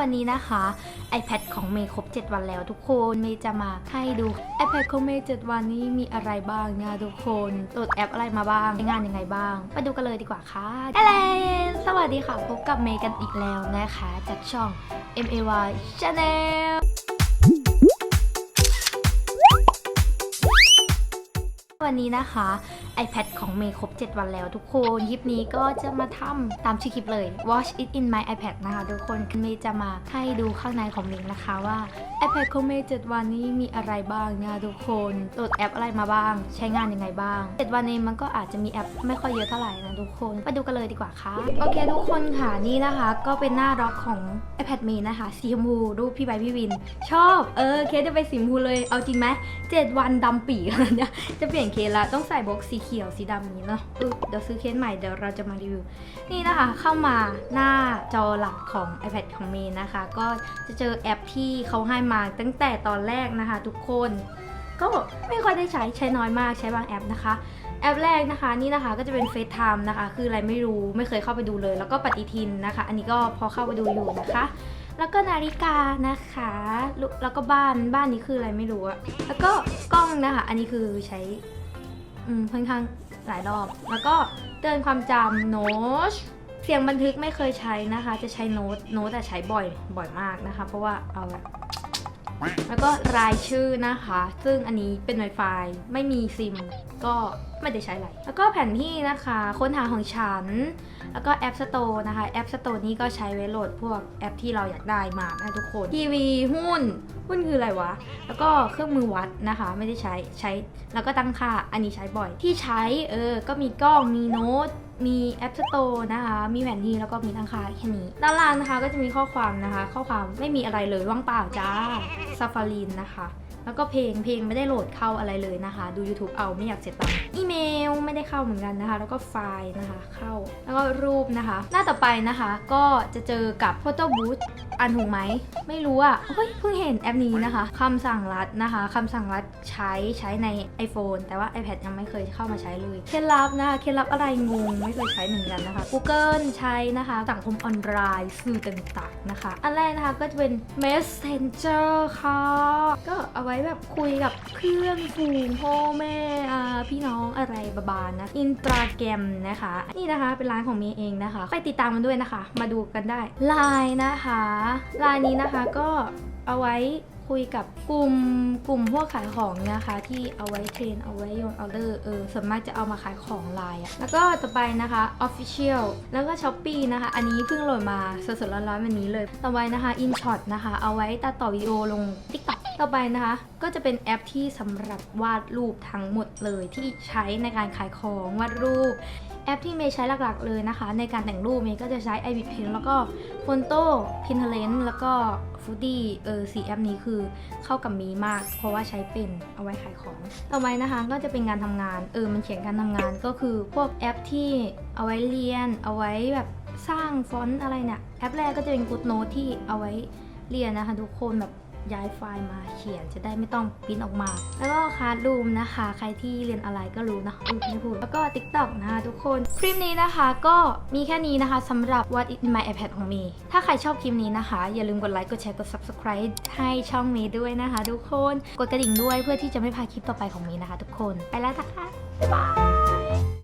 วันนี้นะคะ iPad ของเมย์ครบ 7 วันแล้วทุกคนเมย์จะมาให้ดู iPad ของเมย์7วันนี้มีอะไรบ้างนะทุกคนโหลดแอปอะไรมาบ้างใช้งานยังไงบ้างไปดูกันเลยดีกว่าค่ะฮัลโหลสวัสดีค่ะพบกับเมย์กันอีกแล้วนะคะ จากช่อง MAY Channel วันนี้นะคะ iPad ของเมย์ครบ 7 วันแล้วทุกคนคลิปนี้ก็จะมาทำตามชื่อคลิปเลย Watch it in my iPad นะคะทุกคนเมย์จะมาให้ดูข้างในของเมย์นะคะว่า iPad ของเมย์7วันนี้มีอะไรบ้างนะทุกคนโหลดแอปอะไรมาบ้าง ใช้งานยังไงบ้าง 7 วันนี้มันก็อาจจะมีแอปไม่ค่อยเยอะเท่าไหร่นะทุกคนไปดูกันเลยดีกว่าค่ะโอเคทุกคนค่ะนี่นะคะ ก็เป็นหน้าร็อกของ iPad mini นะคะสีชมพูรูปพี่ใบพี่วิน ชอบเออเคสจะไปสีชมพูเลยเอาจริงไหม7วันดำปีแล้วเนี่ยจะเปลี่ยนเคสละต้องใส่บล็อกสีเขียวสีดำนี้เนาะเดี๋ยวซื้อเคสใหม่เดี๋ยวเราจะมารีวิว นี่นะคะเข้ามาหน้าจอหลักของ iPad ของเมย์นะคะ ก็จะเจอแอปที่เขาให้มาตั้งแต่ตอนแรกนะคะ ทุกคน ก็ไม่ค่อยได้ใช้ใช้น้อยมากใช้บางแอปนะคะแอปแรกนะคะนี่นะคะก็จะเป็น FaceTime นะคะ คืออะไรไม่รู้ไม่เคยเข้าไปดูเลย แล้วก็ปฏิทินนะคะ อันนี้ก็พอเข้าไปดูอยู่นะคะ แล้วก็นาฬิกานะคะ แล้วก็บ้านบ้านนี้คืออะไรไม่รู้อะแล้วก็กล้องนะคะ อันนี้คือใช้ อืมค่อนข้างหลายรอบ แล้วก็เตือนความจำโน้ตเสียงบันทึกไม่เคยใช้นะคะ จะใช้โน้ตโน้ตแต่ใช้บ่อยบ่อยมากนะคะ เพราะว่าเอาแบบ แล้วก็รายชื่อนะคะ ซึ่งอันนี้เป็น Wi-Fi ไม่มีซิม ก็ไม่ได้ใช้อะไร แล้วก็แผนที่นะคะ ค้นหาของฉัน แล้วก็แอป Store นะคะ แอป Store นี่ก็ใช้ไว้โหลดพวกแอปที่เราอยากได้มานะทุกคน ทีวี หุ้น หุ้นคืออะไรวะ แล้วก็เครื่องมือวัดนะคะ ไม่ได้ใช้ ใช้ แล้วก็ตั้งค่า อันนี้ใช้บ่อย ที่ใช้ เออ ก็มีกล้อง มีโน้ต มีแอป Store นะคะ มีแผนที่แล้วก็มีตั้งค่าแค่นี้ ด้านล่างนะคะก็จะมีข้อความนะคะ ข้อความไม่มีอะไรเลยว่างเปล่าจ้าซาฟารีนนะคะ แล้วก็เพลงเพลงไม่ได้โหลดเข้าอะไรเลยนะคะ ดู YouTube เอาไม่อยากเสียตังค์อีเมลไม่ได้เข้าเหมือนกันนะคะ แล้วก็ไฟล์นะคะเข้า แล้วก็รูปนะคะ หน้าต่อไปนะคะ ก็จะเจอกับ Photo Booth อ่านถูกไหม ไม่รู้อะเฮ้ยเพิ่งเห็นแอปนี้นะคะคำสั่งรัดนะคะคำสั่งรัดใช้ใช้ใน iPhone แต่ว่า iPad ยังไม่เคยเข้ามาใช้เลยเคล็ดลับนะคะเคล็ดลับอะไรงงไม่เคยใช้เหมือนกันนะคะ Google ใช้นะคะสังคมออนไลน์สื่อต่างๆนะคะ อันแรกนะคะก็จะเป็น Messenger ค่ะก็เอาไว้แบบคุยกับเพื่อนฝูงพ่อแม่พี่น้องอะไรบาบานนะ Instagram นะคะ นี่นะคะเป็นร้านของเมย์เองนะคะไปติดตามมันด้วยนะคะ มาดูกันได้ Line นะคะไลน์นี้นะคะก็เอาไว้คุยกับกลุ่มกลุ่มพวกขายของนะคะ ที่เอาไว้เทรนเอาไว้โยนออเดอร์เออส่วนมากจะเอามาขายของไลน์อะแล้วก็ต่อไปนะคะ Official แล้วก็ s h อ p e e นะคะ อันนี้เพิ่งโหลดมาสดๆร้อนๆวันนี้เลย ต่อไปนะคะ InShot นะคะ เอาไว้ตัดต่อวิดีโอลง TikTok ต่อไปนะคะ ก็จะเป็นแอปที่สำหรับวาดรูปทั้งหมดเลยที่ใช้ในการขายของวาดรูป แอปที่เมย์ใช้หลักๆ เลยนะคะ ในการแต่งรูปเมย์ก็จะใช้ i b i t Pen แล้วก็ Photo Pinterest แล้วก็ f o o d i เออสีแอปนี้คือเข้ากับมีมาก เพราะว่าใช้เป็นเอาไว้ขายของ ต่อไปนะคะก็จะเป็นงานทำงานเออมันเขียนการทำงานก็คือพวกแอปที่เอาไว้เรียน เอาไว้แบบสร้างฟอนต์อะไรเนี่ยแอปแรกก็จะเป็น Good Note ที่เอาไว้เรียนนะคะทุกคนแบบ ย้ายไฟล์มาเขียนจะได้ไม่ต้องปริ้นออกมา แล้วก็คาร์ดรูมนะคะ ใครที่เรียนอะไรก็รู้นะอือไม่พูด แล้วก็ TikTok นะคะทุกคน คลิปนี้นะคะก็มีแค่นี้นะคะสำหรับ What is my iPad ของเมย์ถ้าใครชอบคลิปนี้นะคะ อย่าลืมกดไลค์กดแชร์กด Subscribe ให้ช่องเมย์ด้วยนะคะ ทุกคนกดกระดิ่งด้วยเพื่อที่จะไม่พลาดคลิปต่อไปของเมย์นะคะ ทุกคนไปแล้วนะคะบ๊ายบาย